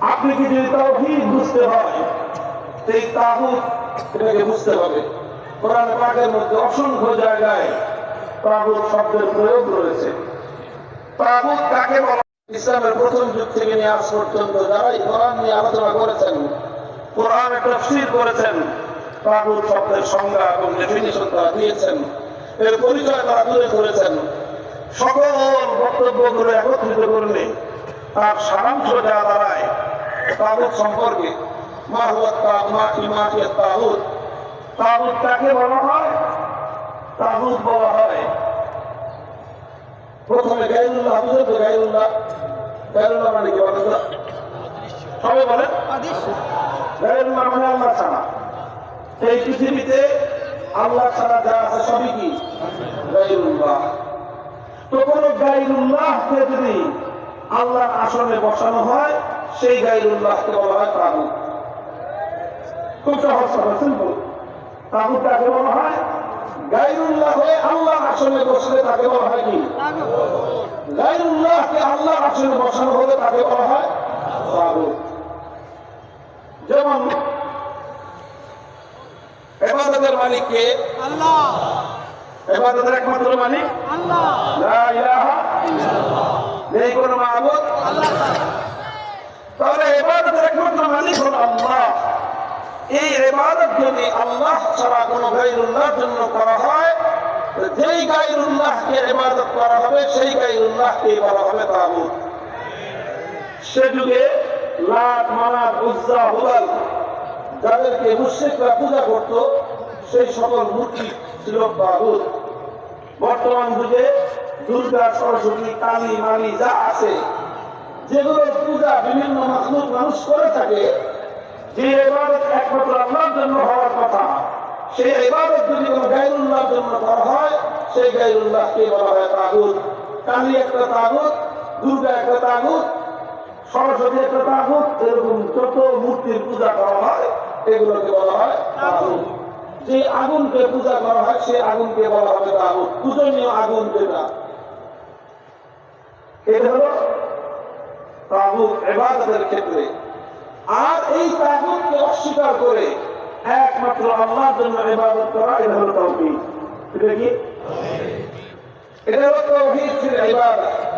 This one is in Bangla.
আপনি কি যদি তাওহীদ বুঝতে হয় এই তাগুত এটাকে বুঝতে হবে। কোরআন পাকের মধ্যে অসংখ্য জায়গায় তাগুত শব্দের প্রয়োগ রয়েছে। তাগুত কাকে ইসলামের প্রথম যুগ থেকে নিয়ে আজ পর্যন্ত যারা এই কোরআন নিয়ে আলোচনা করেছেন, কোরআন তফসির করেছেন তাগুত শব্দের সংজ্ঞা এবং ডেফিনিশন তারা দিয়েছেন, এর পরিচয় তারা তুলে ধরেছেন। সকল বক্তব্যগুলো একত্রিত করলে তার সারাংশ যা দাঁড়ায় তাগুত সম্পর্কে। মা হুয়া তা- মা ইমানিয়াত তাগুত তাগুত কাকে বলা হয়? তাগুত বলা হয়। প্রথমে গাইরুল্লাহ বুঝলেন তো গাইরুল্লাহ গাইরুল্লাহ মানে কি? বলেন সবাই বলেন। গাইরুল্লাহ মানে আল্লাহ ছাড়া এই পৃথিবীতে আল্লাহ ছাড়া যা আছে সবই কি? গাইরুল্লাহ তো কোন গাইরুল্লাহকে যদি আল্লাহর আসনে বসানো হয় সেই গাইরুল্লাহকে বলা হয় তাগুত। খুব সহজ কথা সিম্পল তাগুত বলা হয় গাইরুল্লাহ হয়ে আল্লাহর আসনে বসলে তাকে বলা হয় কি? গাইরুল্লাহকে আল্লাহর আসনে বসানো হলে তাকে বলা হয় তাগুত। যেমন এবাদতের মালিককে আল্লাহ। এবাদতের একমাত্র মালিক? আল্লাহ। লা ইলাহা নেই কোন মাহবুদ তাহলে এবাদতের একমাত্র মালিক হল আল্লাহ। এই এবাদত যদি আল্লাহ ছাড়া কোন গাইরুল্লাহর জন্য করা হয় যেই গাইরুল্লাহকে এবাদত করা হবে, সেই গাইরুল্লাহকে বলা হবে তাগুত। সে যুগে লাট মানাত উজ্জা, হুবাল, যাদেরকে মুশ্রিকরা পূজা করত, সেই সকল মূর্তি ছিল তাগুত। বর্তমান যুগে দুর্গা, সরস্বতী, কালী, মালি, যা আছে যেগুলোর পূজা বিভিন্ন মাসলুক মানুষ করে থাকে, যে এবাদত একমাত্র আল্লাহর জন্য হওয়ার কথা সেই এবাদত যদি কোনো গাইরুল্লাহর জন্য করা হয় সেই গাইরুল্লাহকে বলা হয় তাগুত। কালী একটা তাগুত, দুর্গা একটা তাগুত, সরস্বতী একটা তাগুত, এরকম যত মূর্তির পূজা করা হয়, এগুলোকে বলা হয় তাগুত। যে আগুনকে পূজা করা হয় সেই আগুনকে বলা হবে তাগুত। পূজনীয় আগুন যেটা। এটা হলো তাগুত এবাদতের ক্ষেত্রে। আর এই তাগুতকে অস্বীকার করে একমাত্র আল্লাহর জন্য ইবাদত করা এটা হলো তাওহীদ এটা কি? এটা হলো তাওহীদ ছিল ইবাদত।